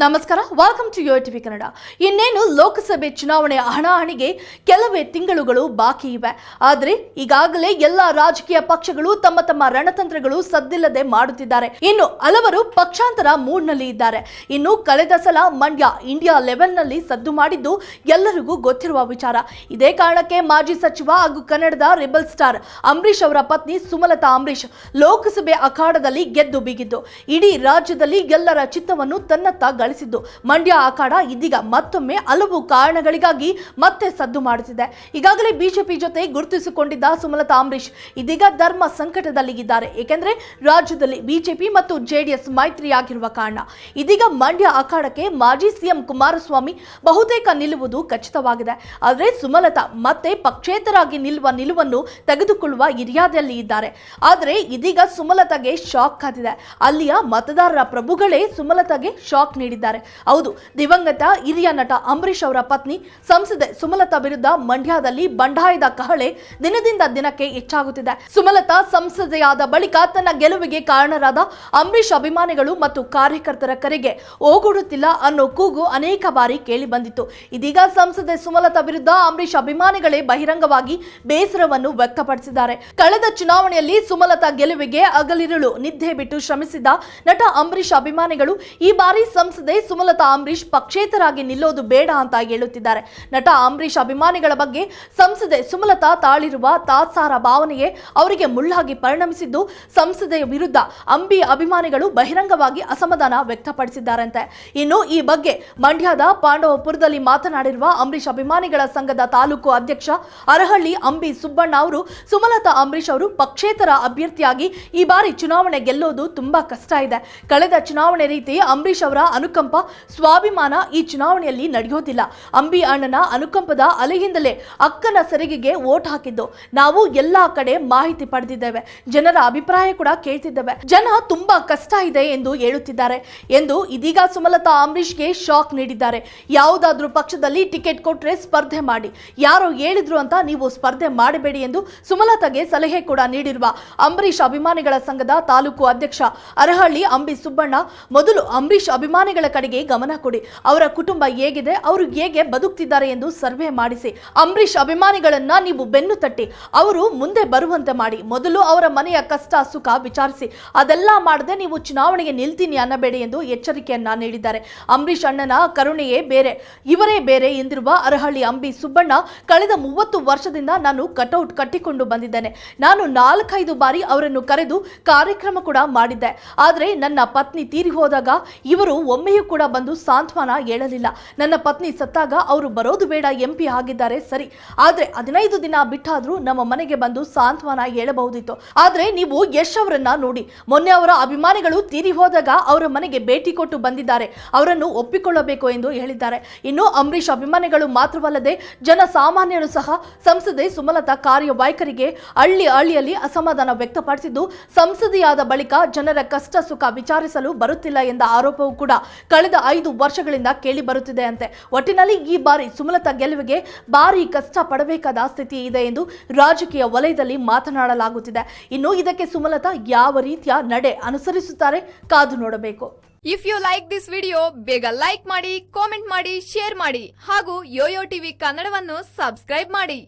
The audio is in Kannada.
ನಮಸ್ಕಾರ welcome to yo TV Kannada ಇನ್ನೇನು ಲೋಕಸಭೆ ಚುನಾವಣೆ ಹಣಾಹಣಿಗೆ ಕೆಲವೇ ತಿಂಗಳುಗಳು ಬಾಕಿ ಇವೆ. ಆದರೆ ಈಗಾಗಲೇ ಎಲ್ಲ ರಾಜಕೀಯ ಪಕ್ಷಗಳು ತಮ್ಮ ತಮ್ಮ ರಣತಂತ್ರಗಳು ಸದ್ದಿಲ್ಲದೆ ಮಾಡುತ್ತಿದ್ದಾರೆ. ಇನ್ನು ಹಲವರು ಪಕ್ಷಾಂತರ ಮೂಡ್ನಲ್ಲಿ ಇದ್ದಾರೆ. ಇನ್ನು ಕಳೆದ ಸಲ ಮಂಡ್ಯ ಇಂಡಿಯಾ ಲೆವೆಲ್ನಲ್ಲಿ ಸದ್ದು ಮಾಡಿದ್ದು ಎಲ್ಲರಿಗೂ ಗೊತ್ತಿರುವ ವಿಚಾರ. ಇದೇ ಕಾರಣಕ್ಕೆ ಮಾಜಿ ಸಚಿವ ಹಾಗೂ ಕನ್ನಡದ ರಿಬಲ್ ಸ್ಟಾರ್ ಅಂಬರೀಷ್ ಅವರ ಪತ್ನಿ ಸುಮಲತಾ ಅಂಬರೀಷ್ ಲೋಕಸಭೆ ಅಖಾಡದಲ್ಲಿ ಗೆದ್ದು ಬೀಗಿದ್ದು. ಇಡೀ ರಾಜ್ಯದಲ್ಲಿ ಎಲ್ಲರ ಚಿತ್ತವನ್ನು ತನ್ನತ್ತ ಗಳಿಸಿದ್ದು. ಮಂಡ್ಯ ಅಖಾಡ ಇದೀಗ ಮತ್ತೊಮ್ಮೆ ಹಲವು ಕಾರಣಗಳಿಗಾಗಿ ಮತ್ತೆ ಸದ್ದು ಮಾಡುತ್ತಿದೆ. ಈಗಾಗಲೇ ಬಿಜೆಪಿ ಜೊತೆ ಗುರುತಿಸಿಕೊಂಡಿದ್ದ ಸುಮಲತಾ ಅಂಬರೀಶ್ ಇದೀಗ ಧರ್ಮ ಸಂಕಟದಲ್ಲಿ ಇದ್ದಾರೆ. ಏಕೆಂದರೆ ರಾಜ್ಯದಲ್ಲಿ ಬಿಜೆಪಿ ಮತ್ತು ಜೆಡಿಎಸ್ ಮೈತ್ರಿಯಾಗಿರುವ ಕಾರಣ. ಇದೀಗ ಮಂಡ್ಯ ಅಖಾಡಕ್ಕೆ ಮಾಜಿ ಸಿಎಂ ಕುಮಾರಸ್ವಾಮಿ ಬಹುತೇಕ ನಿಲ್ಲುವುದು ಖಚಿತವಾಗಿದೆ. ಆದರೆ ಸುಮಲತಾ ಮತ್ತೆ ಪಕ್ಷೇತರಾಗಿ ನಿಲ್ಲುವ ನಿಲುವನ್ನು ತೆಗೆದುಕೊಳ್ಳುವ ಹಿರಿಯಾದಲ್ಲಿ ಇದ್ದಾರೆ. ಆದರೆ ಇದೀಗ ಸುಮಲತಾಗೆ ಶಾಕ್ ಕಾದಿದೆ. ಅಲ್ಲಿಯ ಮತದಾರರ ಪ್ರಭುಗಳೇ ಸುಮಲತಾಗೆ ಶಾಕ್ ನೀಡಿದ್ದಾರೆ. ಹೌದು, ದಿವಂಗತ ಹಿರಿಯ ನಟ ಅಂಬರೀಶ್ ಅವರ ಪತ್ನಿ ಸಂಸದೆ ಸುಮಲತಾ ವಿರುದ್ಧ ಮಂಡ್ಯದಲ್ಲಿ ಬಂಡಾಯದ ಕಹಳೆ ದಿನದಿಂದ ದಿನಕ್ಕೆ ಹೆಚ್ಚಾಗುತ್ತಿದೆ. ಸುಮಲತಾ ಸಂಸದೆಯಾದ ಬಳಿಕ ತನ್ನ ಗೆಲುವಿಗೆ ಕಾರಣರಾದ ಅಂಬರೀಶ್ ಅಭಿಮಾನಿಗಳು ಮತ್ತು ಕಾರ್ಯಕರ್ತರ ಕರೆಗೆ ಓಗೊಡುತ್ತಿಲ್ಲ ಅನ್ನೋ ಕೂಗು ಅನೇಕ ಬಾರಿ ಕೇಳಿ ಬಂದಿತ್ತು. ಇದೀಗ ಸಂಸದೆ ಸುಮಲತಾ ವಿರುದ್ಧ ಅಂಬರೀಶ್ ಅಭಿಮಾನಿಗಳೇ ಬಹಿರಂಗವಾಗಿ ಬೇಸರವನ್ನು ವ್ಯಕ್ತಪಡಿಸಿದ್ದಾರೆ. ಕಳೆದ ಚುನಾವಣೆಯಲ್ಲಿ ಸುಮಲತಾ ಗೆಲುವಿಗೆ ಅಗಲಿರುಳು ನಿದ್ದೆ ಬಿಟ್ಟು ಶ್ರಮಿಸಿದ್ದ ನಟ ಅಂಬರೀಶ್ ಅಭಿಮಾನಿಗಳು ಈ ಬಾರಿ ಸಂಸದೆ ಸುಮಲತಾ ಅಂಬರೀಷ್ ಪಕ್ಷೇತರಾಗಿ ನಿಲ್ಲೋದು ಬೇಡ ಅಂತ ಹೇಳುತ್ತಿದ್ದಾರೆ. ನಟ ಅಂಬರೀಶ್ ಅಭಿಮಾನಿಗಳ ಬಗ್ಗೆ ಸಂಸದೆ ಸುಮಲತಾ ತಾಳಿರುವ ತಾತ್ಸಾರ ಭಾವನೆಯೇ ಅವರಿಗೆ ಮುಳ್ಳಾಗಿ ಪರಿಣಮಿಸಿದ್ದು, ಸಂಸದೆಯ ವಿರುದ್ಧ ಅಂಬಿ ಅಭಿಮಾನಿಗಳು ಬಹಿರಂಗವಾಗಿ ಅಸಮಾಧಾನ ವ್ಯಕ್ತಪಡಿಸಿದ್ದಾರಂತೆ. ಇನ್ನು ಈ ಬಗ್ಗೆ ಮಂಡ್ಯದ ಪಾಂಡವಪುರದಲ್ಲಿ ಮಾತನಾಡಿರುವ ಅಂಬರೀಷ್ ಅಭಿಮಾನಿಗಳ ಸಂಘದ ತಾಲೂಕು ಅಧ್ಯಕ್ಷ ಅರಹಳ್ಳಿ ಅಂಬಿ ಸುಬ್ಬಣ್ಣ ಅವರು, ಸುಮಲತಾ ಅಂಬರೀಶ್ ಅವರು ಪಕ್ಷೇತರ ಅಭ್ಯರ್ಥಿಯಾಗಿ ಈ ಬಾರಿ ಚುನಾವಣೆ ಗೆಲ್ಲೋದು ತುಂಬಾ ಕಷ್ಟ ಇದೆ. ಕಳೆದ ಚುನಾವಣೆ ರೀತಿ ಅಂಬರೀಷ್ ಅವರ ಅನುಕಂಪ ಸ್ವಾಭಿಮಾನ ಈ ಚುನಾವಣೆಯಲ್ಲಿ ನಡೆಯೋದಿಲ್ಲ. ಅಂಬಿ ಅಣ್ಣನ ಅನುಕಂಪದ ಅಲೆಯಿಂದಲೇ ಅಕ್ಕನ ಸರಿಗೆಗೆ ಓಟ್ ಹಾಕಿದ್ದು. ನಾವು ಎಲ್ಲಾ ಕಡೆ ಮಾಹಿತಿ ಪಡೆದಿದ್ದೇವೆ. ಜನರ ಅಭಿಪ್ರಾಯ ಕೂಡ ಕೇಳ್ತಿದ್ದೇವೆ. ಜನ ತುಂಬಾ ಕಷ್ಟ ಇದೆ ಎಂದು ಹೇಳುತ್ತಿದ್ದಾರೆ ಎಂದು ಇದೀಗ ಸುಮಲತಾ ಅಂಬರೀಶ್ಗೆ ಶಾಕ್ ನೀಡಿದ್ದಾರೆ. ಯಾವುದಾದ್ರೂ ಪಕ್ಷದಲ್ಲಿ ಟಿಕೆಟ್ ಕೊಟ್ರೆ ಸ್ಪರ್ಧೆ ಮಾಡಿ. ಯಾರು ಹೇಳಿದ್ರು ಅಂತ ನೀವು ಸ್ಪರ್ಧೆ ಮಾಡಬೇಡಿ ಎಂದು ಸುಮಲತಾಗೆ ಸಲಹೆ ಕೂಡ ನೀಡಿರುವ ಅಂಬರೀಶ್ ಅಭಿಮಾನಿಗಳ ಸಂಘದ ತಾಲೂಕು ಅಧ್ಯಕ್ಷ ಅರಹಳ್ಳಿ ಅಂಬಿ ಸುಬ್ಬಣ್ಣ, ಮೊದಲು ಅಂಬರೀಶ್ ಅಭಿಮಾನಿಗಳ ಕಡೆಗೆ ಗಮನ ಕೊಡಿ. ಅವರ ಕುಟುಂಬ ಹೇಗಿದೆ? ಅವರು ಹೇಗೆ ಬದುಕ್ತಿದ್ದಾರೆ ಎಂದು ಸರ್ವೆ ಮಾಡಿಸಿ. ಅಂಬರೀಷ್ ಅಭಿಮಾನಿಗಳನ್ನ ನೀವು ಬೆನ್ನು ತಟ್ಟಿ. ಅವರು ಮುಂದೆ ಬರುವಂತೆ ಮಾಡಿ. ಮೊದಲು ಅವರ ಮನೆಯ ಕಷ್ಟ, ಸುಖ ವಿಚಾರಿಸಿ. ಅದೆಲ್ಲ ಮಾಡದೆ ನೀವು ಚುನಾವಣೆಗೆ ನಿಲ್ತೀನಿ ಅನ್ನಬೇಡಿ ಎಂದು ಎಚ್ಚರಿಕೆಯನ್ನ ನೀಡಿದ್ದಾರೆ. ಅಂಬರೀಷ್ ಅಣ್ಣನ ಕರುಣೆಯೇ ಬೇರೆ. ಇವರೇ ಬೇರೆ ಎಂದಿರುವ ಅರಹಳ್ಳಿ ಅಂಬಿ ಸುಬ್ಬಣ್ಣ ಕಳೆದ ಮೂವತ್ತು ವರ್ಷದಿಂದ ನಾನು ಕಟೌಟ್ ಕಟ್ಟಿಕೊಂಡು ಬಂದಿದ್ದೇನೆ. ನಾನು ನಾಲ್ಕೈದು ಬಾರಿ ಅವರನ್ನು ಕರೆದು ಕಾರ್ಯಕ್ರಮ ಕೂಡ ಮಾಡಿದ್ದೆ. ಆದರೆ ನನ್ನ ಪತ್ನಿ ತೀರಿ ಹೋದಾಗ ಇವರು ಒಮ್ಮೆಯೂ ಕೂಡ ಬಂದು ಸಾಂತ್ವನ ಹೇಳಲಿಲ್ಲ. ನನ್ನ ಪತ್ನಿ ಸತ್ತಾಗ ಅವರು ಬರೋದು ಬೇಡ, ಎಂ ಪಿ ಆಗಿದ್ದಾರೆ, ಸರಿ. ಆದ್ರೆ ಹದಿನೈದು ದಿನ ಬಿಟ್ಟಾದ್ರೂ ನಮ್ಮ ಮನೆಗೆ ಬಂದು ಸಾಂತ್ವನ ಹೇಳಬಹುದಿತ್ತು. ಆದ್ರೆ ನೀವು ಯಶ್ ಅವರನ್ನ ನೋಡಿ. ಮೊನ್ನೆ ಅವರ ಅಭಿಮಾನಿಗಳು ತೀರಿ ಹೋದಾಗ ಅವರ ಮನೆಗೆ ಭೇಟಿ ಕೊಟ್ಟು ಬಂದಿದ್ದಾರೆ. ಅವರನ್ನು ಒಪ್ಪಿಕೊಳ್ಳಬೇಕು ಎಂದು ಹೇಳಿದ್ದಾರೆ. ಇನ್ನು ಅಂಬರೀಷ್ ಅಭಿಮಾನಿಗಳು ಮಾತ್ರವಲ್ಲದೆ ಜನಸಾಮಾನ್ಯರು ಸಹ ಸಂಸದೆ ಸುಮಲತಾ ಕಾರ್ಯವೈಖರಿಗೆ ಹಳ್ಳಿ ಹಳ್ಳಿಯಲ್ಲಿ ಅಸಮಾಧಾನ ವ್ಯಕ್ತಪಡಿಸಿದ್ದು, ಸಂಸದೆಯಾದ ಬಳಿಕ ಜನರ ಕಷ್ಟ ಸುಖ ವಿಚಾರಿಸಲು ಬರುತ್ತಿಲ್ಲ ಎಂದ ಆರೋಪವೂ ಕೂಡ ಕಳೆದ ಐದು ವರ್ಷಗಳಿಂದ ಕೇಳಿ ಬರುತ್ತಿದೆ ಅಂತೆ. ಒಟ್ಟಿನಲ್ಲಿ ಈ ಬಾರಿ ಸುಮಲತಾ ಗೆಲುವಿಗೆ ಭಾರಿ ಕಷ್ಟ ಪಡಬೇಕಾದ ಸ್ಥಿತಿ ಇದೆ ಎಂದು ರಾಜಕೀಯ ವಲಯದಲ್ಲಿ ಮಾತನಾಡಲಾಗುತ್ತಿದೆ. ಇನ್ನು ಇದಕ್ಕೆ ಸುಮಲತಾ ಯಾವ ರೀತಿಯ ನಡೆ ಅನುಸರಿಸುತ್ತಾರೆ ಕಾದು ನೋಡಬೇಕು. If you like this video ಬೇಗ ಲೈಕ್ ಮಾಡಿ ಕಾಮೆಂಟ್ ಮಾಡಿ ಶೇರ್ ಮಾಡಿ ಹಾಗೂ ಯೋಯೋ ಟಿವಿ ಕನ್ನಡವನ್ನು ಸಬ್ಸ್ಕ್ರೈಬ್ ಮಾಡಿ.